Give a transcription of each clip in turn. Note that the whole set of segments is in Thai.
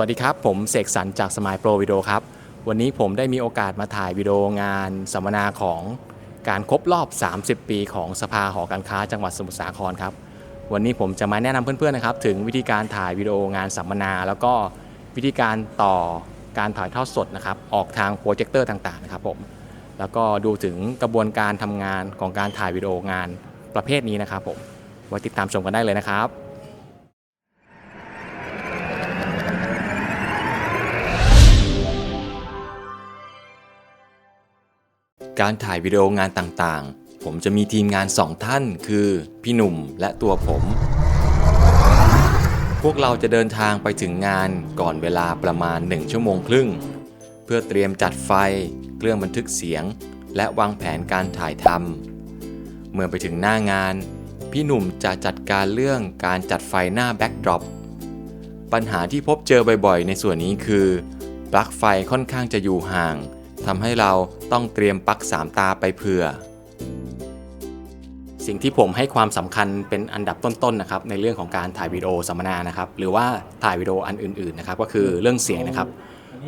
วัสดีครับ ผมเสกสรรจากสมายโปรวิดีโอครับ วันนี้ผมได้มีโอกาสมาถ่ายวิดีโองานสัมมนาของการครบรอบ 30 ปี ของสภาหอการค้าจังหวัดสมุทรสาครครับ วันนี้ผมจะมาแนะนำเพื่อนๆนะครับ ถึงวิธีการถ่ายวิดีโองานสัมมนา แล้วก็วิธีการต่อการถ่ายทอดสดนะครับ ออกทางโปรเจคเตอร์ต่างๆนะครับผมแล้วก็ดูถึงกระบวนการทำงานของการถ่ายวิดีโองานประเภทนี้นะครับผมไว้ติดตามชมกันได้เลยนะครับ การถ่ายวิดีโองานต่างๆ ผมจะมีทีมงานสองท่านคือ พี่หนุ่มและตัวผม พวกเราจะเดินทางไปถึงงานก่อนเวลาประมาณ 1 ชั่วโมงครึ่ง เพื่อเตรียมจัดไฟ เครื่องบันทึกเสียง และวางแผนการถ่ายทำเมื่อไปถึงหน้างาน พี่หนุ่มจะจัดการเรื่องการจัดไฟหน้าแบ็กดรอปปัญหาที่พบเจอบ่อยๆ ในส่วนนี้คือ ปลั๊กไฟค่อนข้างจะอยู่ห่าง ทำให้เราต้องเตรียมปักสามตาไปเผื่อ สิ่งที่ผมให้ความสำคัญเป็นอันดับต้นๆนะครับในเรื่องของการถ่ายวิดีโอสัมมนานะครับ หรือว่าถ่ายวิดีโออันอื่นๆนะครับ ก็คือเรื่องเสียงนะครับ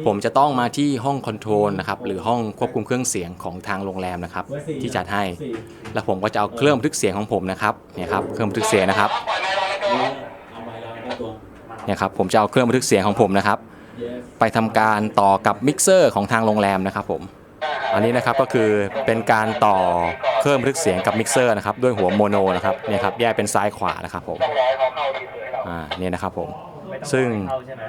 ผมจะต้องมาที่ห้องคอนโทรลนะครับหรือห้องควบคุมเครื่องเสียงของทางโรงแรมนะครับ ที่จัดให้ แล้วผมก็จะเอาเครื่องบันทึกเสียงของผมนะครับเนี่ยครับเครื่องบันทึกเสียงนะครับเนี่ยครับผมจะเอาเครื่องบันทึกเสียงของผมนะครับ ไปทำการต่อกับมิกเซอร์ของทางโรงแรมนะครับผม อันนี้นะครับก็คือเป็นการต่อเครื่องบันทึกเสียงกับมิกเซอร์นะครับด้วยหัวโมโนนะครับเนี่ยครับแยกเป็นซ้ายขวานะครับผมอ่าเนี่ยนะครับผมซึ่ง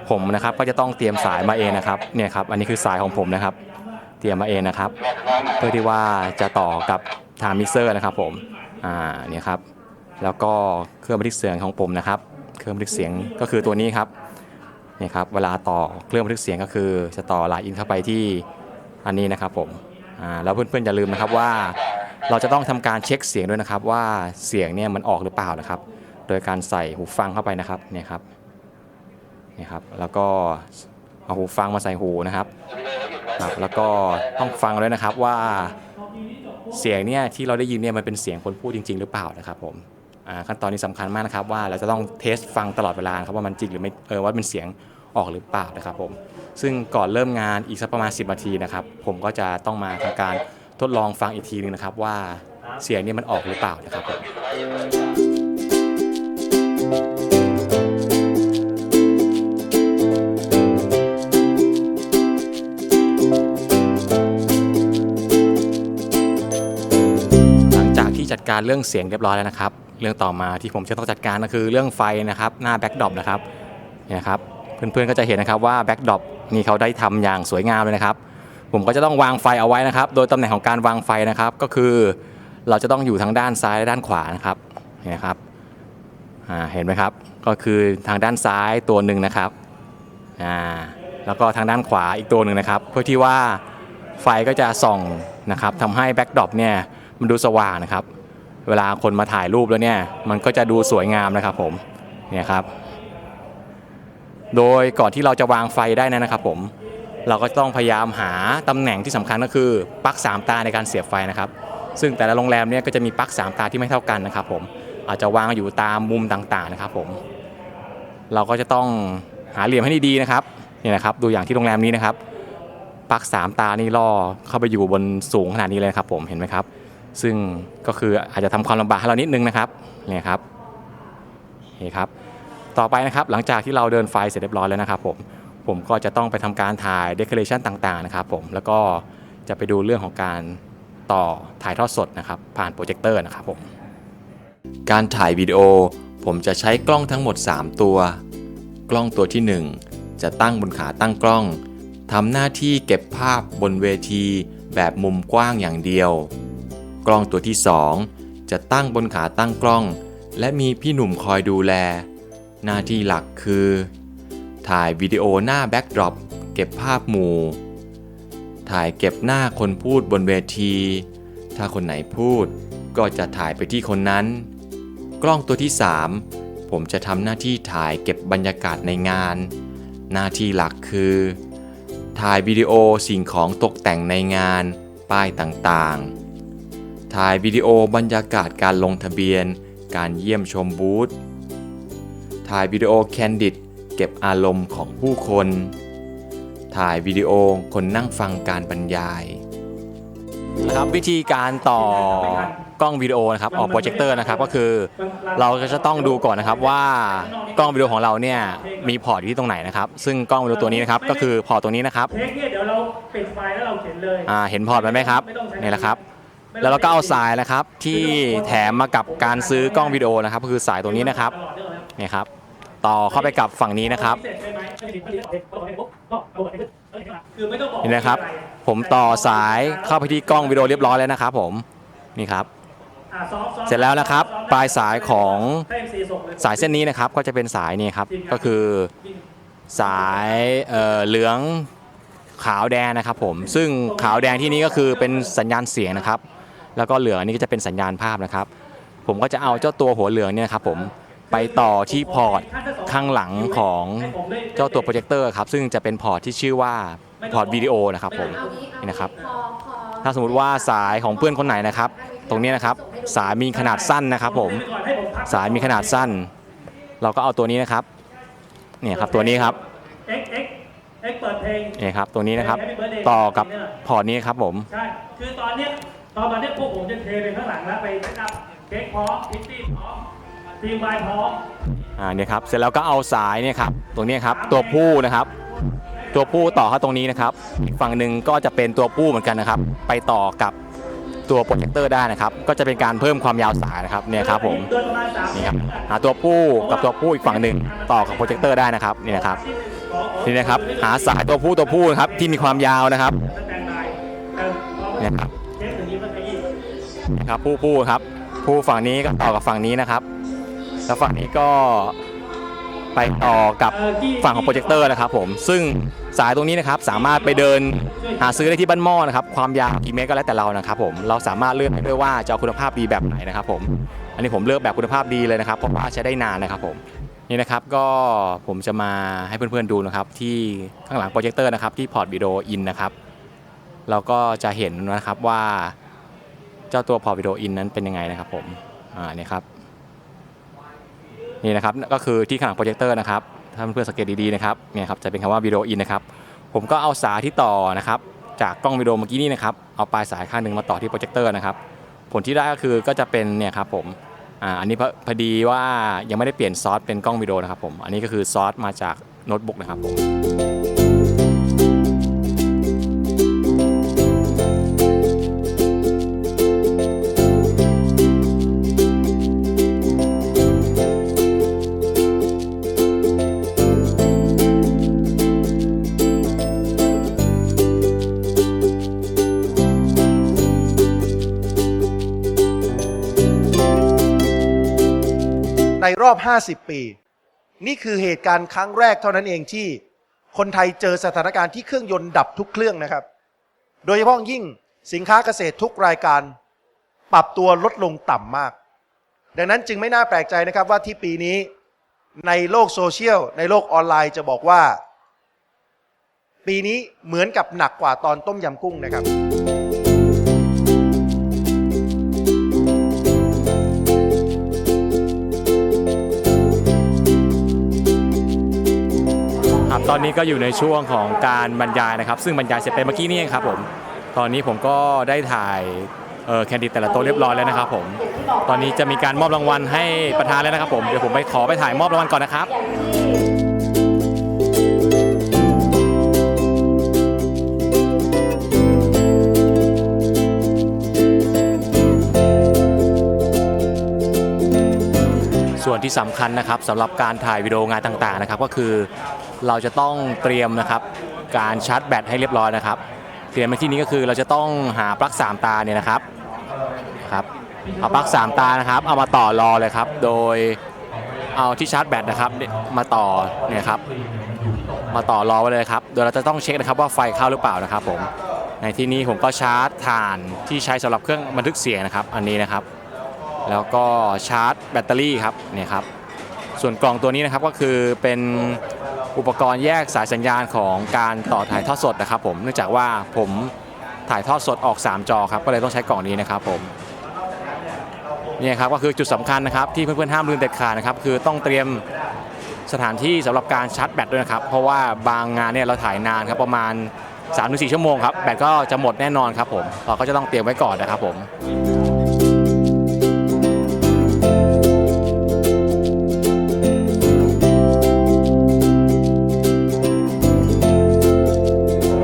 ผมนะครับก็จะต้องเตรียมสายมาเองนะครับเนี่ยครับอันนี้คือสายของผมนะครับ เตรียมมาเองนะครับ เพื่อที่ว่าจะต่อกับทางมิกเซอร์นะครับผมอ่าเนี่ยครับแล้วก็เครื่องบันทึกเสียงของผมนะครับ เครื่องบันทึกเสียงก็คือตัวนี้ครับ นี่ยครับเวลาต่อเครื่องบันทึกเสียงก็คือจะต่อลายอินเข้าไปที่อันนี้นะครับผมอ่าแล้วเพื่อนๆอย่าลืมนะครับว่า เราจะต้องทำการเช็คเสียงด้วยนะครับ ว่าเสียงเนี่ยมันออกหรือเปล่านะครับ โดยการใส่หูฟังเข้าไปนะครับเนี่ยครับเนี่ยครับแล้วก็เอาหูฟังมาใส่หูนะครับครับ แล้วก็ต้องฟังด้วยนะครับว่าเสียงเนี่ยที่เราได้ยินเนี่ยมันเป็นเสียงคนพูดจริง ๆ หรือเปล่านะครับผม ขั้นตอนนี้สำคัญมากนะครับว่าเราจะต้องเทสฟังตลอดเวลาครับว่ามันจริงหรือไม่เออว่าเป็นเสียงออกหรือเปล่านะครับผมซึ่งก่อนเริ่มงานอีกสักประมาณ 10นาทีนะครับผมก็จะต้องมาทำการทดลองฟังอีกทีหนึงนะครับว่าเสียงนี่มันออกหรือเปล่านะครับผมหลังจากที่จัดการเรื่องเสียงเรียบร้อยแล้วนะครับ เรื่องต่อมาที่ผมจะต้องจัดการก็คือเรื่องไฟนะครับหน้าแบ็กดรอปนะครับเนี่ยนะครับเพื่อนๆก็จะเห็นนะครับว่าแบ็กดรอปนี่เขาได้ทำอย่างสวยงามเลยนะครับ ผมก็จะต้องวางไฟเอาไว้นะครับ โดยตำแหน่งของการวางไฟนะครับ ก็คือเราจะต้องอยู่ทางด้านซ้ายและด้านขวานะครับเนี่ยครับอ่าเห็นไหมครับก็คือทางด้านซ้ายตัวหนึ่งนะครับอ่าแล้วก็ทางด้านขวาอีกตัวหนึ่งนะครับ เพื่อที่ว่าไฟก็จะส่องนะครับทำให้แบ็กดรอปเนี่ยมันดูสว่างนะครับ เวลาคนมาถ่ายรูปแล้วเนี่ยมันก็จะดูสวยงามนะครับผมเนี่ยครับ โดยก่อนที่เราจะวางไฟได้นะครับผม เราก็ต้องพยายามหาตำแหน่งที่สำคัญก็คือปลั๊ก3ตาในการเสียบไฟนะครับ ซึ่งแต่ละโรงแรมเนี่ยก็จะมีปลั๊ก3ตาที่ไม่เท่ากันนะครับผมอาจจะวางอยู่ตามมุมต่างๆนะครับ ผม เราก็จะต้องหาเหลี่ยมให้ดีๆนะครับนี่นะครับ ดูอย่างที่โรงแรมนี้นะครับปลั๊ก3ตานี่ล่อเข้าไปอยู่บนสูงขนาดนี้เลยครับผมเห็นไหมครับ ซึ่งก็คืออาจจะทำความลำบากให้เรานิดนึงนะครับเนี่ยครับนี่ครับ ต่อไปนะครับหลังจากที่เราเดินไฟเสร็จเรียบร้อยแล้วนะครับผมผมก็จะต้องไปทำการถ่ายเดคอเรชันต่างๆนะครับผมแล้วก็จะไปดูเรื่องของการต่อถ่ายทอดสดนะครับ ผ่านโปรเจคเตอร์นะครับผมการถ่ายวิดีโอ ผมจะใช้กล้องทั้งหมด 3 ตัว กล้องตัวที่ 1 จะตั้งบนขาตั้งกล้องทำหน้าที่เก็บภาพบนเวที แบบมุมกว้างอย่างเดียว กล้องตัวที่ 2 จะตั้งบนขาตั้งกล้อง และมีพี่หนุ่มคอยดูแล หน้าที่หลักคือ ถ่ายวิดีโอหน้าแบ็กดรอปเก็บภาพหมู่ ถ่ายเก็บหน้าคนพูดบนเวที ถ้าคนไหนพูดก็จะถ่ายไปที่คนนั้น กล้องตัวที่ 3 ผมจะทำหน้าที่ถ่ายเก็บบรรยากาศในงาน หน้าที่หลักคือ ถ่ายวิดีโอสิ่งของตกแต่งในงาน ป้ายต่างๆ ถ่ายวิดีโอบรรยากาศการลงทะเบียน การเยี่ยมชมบูธ ถ่ายวิดีโอแคนดิดเก็บอารมณ์ของผู้คน ถ่ายวิดีโอคนนั่งฟังการบรรยายนะครับวิธีการต่อกล้องวิดีโอนะครับออกโปรเจคเตอร์นะครับก็คือเราก็จะต้องดูก่อนนะครับว่ากล้องวิดีโอของเราเนี่ยมีพอร์ตอยู่ที่ตรงไหนนะครับ ซึ่งกล้องวิดีโอตัวนี้นะครับก็คือพอร์ตตรงนี้นะครับเทคเนี่ยเดี๋ยวเราปิดไฟแล้วเราเขียนเลยอ่าเห็นพอร์ตมันไหมครับนี่แหละครับ แล้วเราก็เอาสายนะครับ ที่แถมมากับการซื้อกล้องวิดีโอนะครับก็คือสายตัวนี้นะครับนี่ครับ ต่อเข้าไปกับฝั่งนี้นะครับเสร็จใช่ไหมคือไม่ต้องบอกนี่นะครับ ผมต่อสายเข้าไปที่กล้องวิดีโอเรียบร้อยแล้วนะครับ ผมนี่ครับ เสร็จแล้วนะครับ ปลายสายของให้ MC ส่งเลยสายเส้นนี้นะครับ ก็จะเป็นสายนี่ครับก็คือ สายเอ่อเหลืองขาวแดงนะครับผมซึ่งขาวแดงที่นี้ก็คือเป็นสัญญาณเสียงนะครับ แล้วก็เหลืองนนี้ก็จะเป็นสัญญาณภาพนะครับ ผมก็จะเอาเจ้าตัวหัวเหลืองเนี่ยครับผมไปต่อที่พอร์ตข้างหลังของเจ้าตัวโปรเจคเตอร์ครับซึ่งจะเป็นพอร์ตที่ชื่อว่าพอร์ตวิดีโอนะครับผมนี่นะครับ ถ้าสมมติว่าสายของเพื่อนคนไหนนะครับ ตรงนี้นะครับสายมีขนาดสั้นนะครับ ผมสายมีขนาดสั้น เราก็เอาตัวนี้นะครับเนี่ยครับตัวนี้ครับเนี่ครับตัวนี้นะครับ ต่อกับพอร์ตนี้ครับผมใช่คือตอนนี้ ตอนนี้พวกผมจะเทไปข้างหลังแล้วไปเซตอัพเค้กพร้อมพิตตี้พร้อมทีมบายพร้อมอ่าเนี่ยครับเสร็จแล้วก็เอาสายเนี่ยครับตรงนี้ครับตัวผู้นะครับ ตัวผู้ต่อเข้าตรงนี้นะครับอีกฝั่งหนึ่งก็จะเป็นตัวผู้เหมือนกันนะครับ ไปต่อกับตัวโปรเจคเตอร์ได้นะครับ ก็จะเป็นการเพิ่มความยาวสายนะครับเนี่ยครับผมเดินประมาณสามนี่ครับหาตัวผู้กับตัวผู้อีกฝั่งหนึ่งต่อกับโปรเจคเตอร์ได้นะครับนี่นะครับนี่นะครับหาสายตัวผู้ตัวผู้นะครับที่มีความยาวนะครับเนี่ยครับ นะครับผู้ผู้ครับ ผู้ฝั่งนี้ก็ต่อกับฝั่งนี้นะครับ แล้วฝั่งนี้ก็ไปต่อกับฝั่งของโปรเจคเตอร์นะครับผมซึ่งสายตรงนี้นะครับสามารถไปเดินหาซื้อได้ที่บ้านหม้อนะครับความยาวกี่เมตรก็แล้วแต่เรานะครับผมเราสามารถเลือกได้ด้วยว่าจะเอาคุณภาพดีแบบไหนนะครับผมอันนี้ผมเลือกแบบคุณภาพดีเลยนะครับเพราะว่าใช้ได้นานนะครับผมนี่นะครับก็ผมจะมาให้เพื่อนๆดูนะครับที่ข้างหลังโปรเจคเตอร์นะครับที่พอร์ตวิดีโออินนะครับเราก็จะเห็นนะครับว่า เจ้าตัวพอร์ตวิดีโออินนั้นเป็นยังไงนะครับผมอ่านี่ครับนี่นะครับก็คือที่ข้างหลังโปรเจคเตอร์นะครับถ้าเพื่อนสังเกตดีๆนะครับเนี่ยครับจะเป็นคำว่าวิดีโออินนะครับผมก็เอาสายที่ต่อนะครับจากกล้องวิดีโอเมื่อกี้นี่นะครับเอาปลายสายข้างหนึ่งมาต่อที่โปรเจคเตอร์นะครับผลที่ได้ก็คือก็จะเป็นเนี่ยครับผมอ่าอันนี้พพอดีว่ายังไม่ได้เปลี่ยนซอสเป็นกล้องวิดีโอนะครับผม อันนี้ก็คือซอสมาจากโน้ตบุ๊กนะครับผม ในรอบ 50 ปี นี่คือเหตุการณ์ครั้งแรกเท่านั้นเองที่คนไทยเจอสถานการณ์ที่เครื่องยนต์ดับทุกเครื่องนะครับ โดยเฉพาะยิ่งสินค้าเกษตรทุกรายการ ปรับตัวลดลงต่ำมาก ดังนั้นจึงไม่น่าแปลกใจนะครับว่าที่ปีนี้ในโลกโซเชียล ในโลกออนไลน์จะบอกว่า ปีนี้เหมือนกับหนักกว่าตอนต้มยำกุ้งนะครับ ตอนนี้ก็อยู่ในช่วงของการบรรยายนะครับ ซึ่งบรรยายเสร็จไปเมื่อกี้นี่เองครับผมตอนนี้ผมก็ได้ถ่ายแคนดิดแต่ละโต๊ะเรียบร้อยแล้วนะครับผม ตอนนี้จะมีการมอบรางวัลให้ประธานแล้วนะครับผม เดี๋ยวผมไปขอไปถ่ายมอบรางวัลก่อนนะครับส่วนที่สำคัญนะครับสำหรับการถ่ายวิดีโองานต่างๆนะครับก็คือ เราจะต้องเตรียมนะครับการชาร์จแบตให้เรียบร้อยนะครับ เตรียมในที่นี้ก็คือเราจะต้องหาปลั๊กสามตาเนี่ยนะครับครับเอาปลั๊กสามตานะครับ เอามาต่อรอเลยครับ โดยเอาที่ชาร์จแบตนะครับมาต่อเนี่ยครับมาต่อรอไว้เลยครับ โดยเราจะต้องเช็คนะครับว่าไฟเข้าหรือเปล่านะครับผมในที่นี้ผมก็ชาร์จถ่านที่ใช้สำหรับเครื่องบันทึกเสียงนะครับ อันนี้นะครับ แล้วก็ชาร์จแบตเตอรี่ครับเนี่ยครับส่วนกล่องตัวนี้นะครับก็คือเป็น อุปกรณ์แยกสายสัญญาณของการต่อถ่ายทอดสดนะครับผมเนื่องจากว่าผมถ่ายทอดสดออก 3 จอครับก็เลยต้องใช้กล่องนี้นะครับผมเนี่ยครับก็คือจุดสำคัญนะครับที่เพื่อนๆห้ามลืมเด็ดขาดนะครับคือต้องเตรียมสถานที่สำหรับการชาร์จแบตด้วยนะครับ เพราะว่าบางงานเนี่ยเราถ่ายนานครับประมาณ3-4ชั่วโมงครับแบตก็จะหมดแน่นอนครับผมเราก็จะต้องเตรียมไว้ก่อนนะครับผม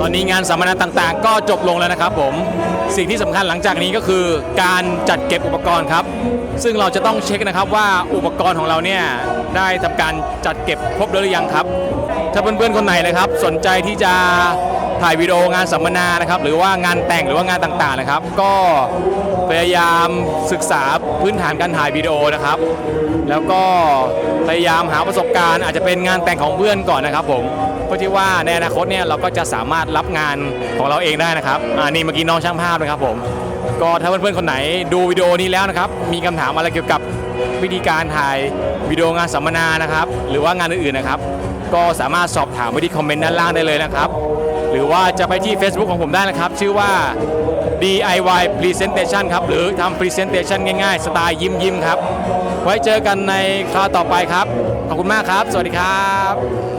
อนนี้งานสัมมนาต่างๆ ก็จบลงแล้วนะครับผมสิ่งที่สำคัญหลังจากนี้ก็คือการจัดเก็บอุปกรณ์ครับ ซึ่งเราจะต้องเช็คนะครับว่าอุปกรณ์ของเราเนี่ยได้ทำการจัดเก็บครบแล้วหรือยังครับ ถ้าเพื่อนๆคนไหนนะครับ สนใจที่จะถ่ายวิดีโองานสัมมนานะครับหรือว่างานแต่งหรือว่างานต่างๆนะครับ ก็ พยายามศึกษาพื้นฐานการถ่ายวิดีโอนะครับ แล้วก็พยายามหาประสบการณ์อาจจะเป็นงานแต่งของเพื่อนก่อนนะครับผมเพื่อที่ว่าในอนาคตเนี่ยเราก็จะสามารถรับงานของเราเองได้นะครับอ่านี่เมื่อกี้น้องช่างภาพนะครับผมก็ถ้าเพื่อนๆคนไหนดูวิดีโอนี้แล้วนะครับ มีคำถามอะไรเกี่ยวกับวิธีการถ่ายวิดีโองานสัมมนานะครับ หรือว่างานอื่นๆนะครับ ก็สามารถสอบถามไว้ที่คอมเมนต์ด้านล่างได้เลยนะครับ หรือว่าจะไปที่ Facebook ของผมได้นะครับ ชื่อว่า DIY Presentation ครับ หรือทำ Presentation ง่ายๆ สไตล์ยิ้มยิ้มครับ ไว้เจอกันในคราวต่อไปครับ ขอบคุณมากครับ สวัสดีครับ